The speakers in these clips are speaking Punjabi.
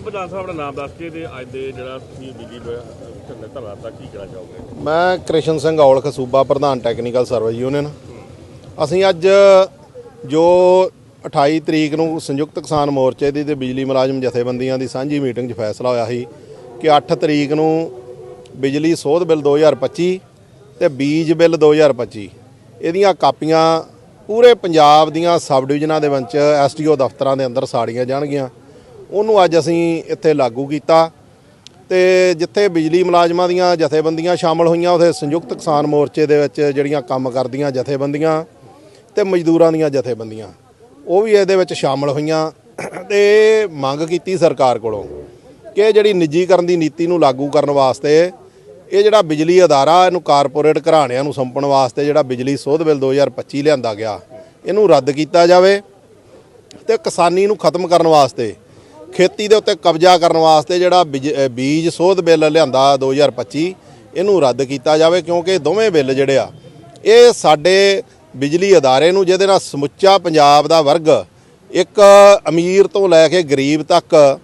ਪ੍ਰਧਾਨ ਸਾਹਿਬ ਦਾ ਨਾਮ ਦੱਸ ਕੇ ਤੇ ਅੱਜ ਦੇ ਜਿਹੜਾ ਤੁਸੀਂ ਬਿਜਲੀ ਝੰਡੇ ਧਰਨਾ ਦਾ ਕੀ ਕਹਿਣਾ ਚਾਹੋਗੇ? ਮੈਂ ਕ੍ਰਿਸ਼ਨ ਸਿੰਘ ਔਲਖ ਸੂਬਾ ਪ੍ਰਧਾਨ ਟੈਕਨੀਕਲ ਸਰਵਿਸ ਯੂਨੀਅਨ ਅਸੀਂ ਅੱਜ ਜੋ 28 ਤਰੀਕ ਨੂੰ ਸੰਯੁਕਤ ਕਿਸਾਨ ਮੋਰਚੇ ਦੀ ਤੇ ਬਿਜਲੀ ਮੁਲਾਜ਼ਮ ਜਥੇਬੰਦੀਆਂ ਦੀ ਸਾਂਝੀ ਮੀਟਿੰਗ 'ਚ ਫੈਸਲਾ ਹੋਇਆ ਸੀ ਕਿ 8 ਤਰੀਕ ਨੂੰ ਬਿਜਲੀ ਸੋਧ ਬਿੱਲ 2025 ਤੇ ਬੀਜ ਬਿੱਲ 2025 ਇਹਦੀਆਂ ਕਾਪੀਆਂ ਪੂਰੇ ਪੰਜਾਬ ਦੀਆਂ ਸਬ ਡਿਵੀਜ਼ਨਾਂ ਦੇ ਵਿੱਚ ਐਸਟੀਓ ਦਫ਼ਤਰਾਂ ਦੇ ਅੰਦਰ ਸਾੜੀਆਂ ਜਾਣਗੀਆਂ। ਉਹਨੂੰ ਅੱਜ ਅਸੀਂ ਇੱਥੇ ਲਾਗੂ ਕੀਤਾ ਤੇ ਜਿੱਥੇ ਬਿਜਲੀ ਮੁਲਾਜ਼ਮਾਂ ਦੀਆਂ ਜਥੇਬੰਦੀਆਂ ਸ਼ਾਮਲ ਹੋਈਆਂ, ਉਥੇ ਸੰਯੁਕਤ ਕਿਸਾਨ ਮੋਰਚੇ ਦੇ ਵਿੱਚ ਜਿਹੜੀਆਂ ਕੰਮ ਕਰਦੀਆਂ ਜਥੇਬੰਦੀਆਂ ਤੇ ਮਜ਼ਦੂਰਾਂ ਦੀਆਂ ਜਥੇਬੰਦੀਆਂ, ਉਹ ਵੀ ਇਹਦੇ ਵਿੱਚ ਸ਼ਾਮਲ ਹੋਈਆਂ ਤੇ ਮੰਗ ਕੀਤੀ ਸਰਕਾਰ ਕੋਲੋਂ ਕਿ ਜਿਹੜੀ ਨਿੱਜੀਕਰਨ ਦੀ ਨੀਤੀ ਨੂੰ ਲਾਗੂ ਕਰਨ ਵਾਸਤੇ ਇਹ ਜਿਹੜਾ ਬਿਜਲੀ ਅਦਾਰਾ, ਇਹਨੂੰ ਕਾਰਪੋਰੇਟ ਘਰਾਣਿਆਂ ਨੂੰ ਸੰਪਣ ਵਾਸਤੇ ਜਿਹੜਾ ਬਿਜਲੀ ਸੋਧ ਬਿੱਲ 2025 ਲਿਆਂਦਾ ਗਿਆ, ਇਹਨੂੰ ਰੱਦ ਕੀਤਾ ਜਾਵੇ ਤੇ ਕਿਸਾਨੀ ਨੂੰ ਖਤਮ ਕਰਨ ਵਾਸਤੇ ਖੇਤੀ ਦੇ ਉੱਤੇ ਕਬਜ਼ਾ ਕਰਨ ਵਾਸਤੇ ਜਿਹੜਾ ਬਿਜ- ਬੀਜ ਸੋਧ ਬਿੱਲ ਲਿਆਂਦਾ 2025 ਇਹਨੂੰ ਰੱਦ ਕੀਤਾ ਜਾਵੇ ਕਿਉਂਕਿ ਦੋਵੇਂ ਬਿੱਲ ਜਿਹੜੇ ਆ, ਇਹ ਸਾਡੇ ਬਿਜਲੀ ਅਦਾਰੇ ਨੂੰ, ਜਿਹਦੇ ਨਾਲ ਸਮੁੱਚਾ ਪੰਜਾਬ ਦਾ ਵਰਗ ਇੱਕ ਅਮੀਰ ਤੋਂ ਲੈ ਕੇ ਗਰੀਬ ਤੱਕ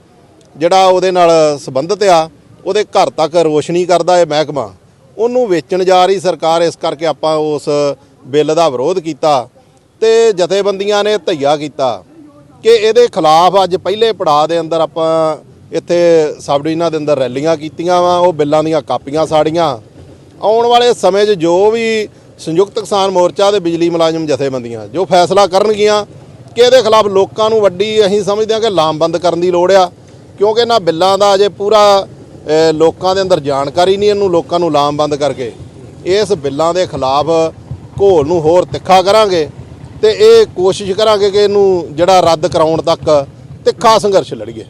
ਜਿਹੜਾ ਉਹਦੇ ਨਾਲ ਸੰਬੰਧਿਤ ਆ, ਉਹਦੇ ਘਰ ਤੱਕ ਰੋਸ਼ਨੀ ਕਰਦਾ ਹੈ ਮਹਿਕਮਾ। ਉਹਨੂੰ ਵੇਚਣ ਜਾ ਰਹੀ ਸਰਕਾਰ, ਇਸ ਕਰਕੇ ਆਪਾਂ ਉਸ ਬਿੱਲ ਦਾ ਵਿਰੋਧ ਕੀਤਾ ਤੇ ਜਥੇਬੰਦੀਆਂ ਨੇ ਧਈਆ ਕੀਤਾ। ਕਿ ਇਹਦੇ ਖਿਲਾਫ ਅੱਜ ਪਹਿਲੇ ਪੜਾਅ ਦੇ ਅੰਦਰ ਆਪਾਂ ਇੱਥੇ ਸਬ ਡਿਵੀਜ਼ਨਾਂ ਦੇ ਅੰਦਰ ਰੈਲੀਆਂ ਕੀਤੀਆਂ ਵਾ, ਉਹ ਬਿੱਲਾਂ ਦੀਆਂ ਕਾਪੀਆਂ ਸਾੜੀਆਂ। ਆਉਣ ਵਾਲੇ ਸਮੇਂ 'ਚ ਜੋ ਵੀ ਸੰਯੁਕਤ ਕਿਸਾਨ ਮੋਰਚਾ ਦੇ ਬਿਜਲੀ ਮੁਲਾਜ਼ਮ ਜਥੇਬੰਦੀਆਂ ਜੋ ਫੈਸਲਾ ਕਰਨਗੀਆਂ ਕਿ ਇਹਦੇ ਖਿਲਾਫ ਲੋਕਾਂ ਨੂੰ ਵੱਡੀ ਅਸੀਂ ਸਮਝਦੇ ਹਾਂ ਕਿ ਲਾਮਬੰਦ ਕਰਨ ਦੀ ਲੋੜ ਆ, ਕਿਉਂਕਿ ਇਹਨਾਂ ਬਿੱਲਾਂ ਦਾ ਅਜੇ ਪੂਰਾ ਲੋਕਾਂ ਦੇ ਅੰਦਰ ਜਾਣਕਾਰੀ ਨਹੀਂ ਇਹਨੂੰ ਲੋਕਾਂ ਨੂੰ ਲਾਮਬੰਦ ਕਰਕੇ। ਇਸ ਬਿੱਲਾਂ ਦੇ ਖਿਲਾਫ ਘੋਲ ਨੂੰ ਹੋਰ ਤਿੱਖਾ ਕਰਾਂਗੇ। ਤੇ ਇਹ ਕੋਸ਼ਿਸ਼ ਕਰਾਂਗੇ ਕਿ ਇਹਨੂੰ ਜਿਹੜਾ ਰੱਦ ਕਰਾਉਣ ਤੱਕ ਤਿੱਖਾ ਸੰਘਰਸ਼ ਲੜੀਏ।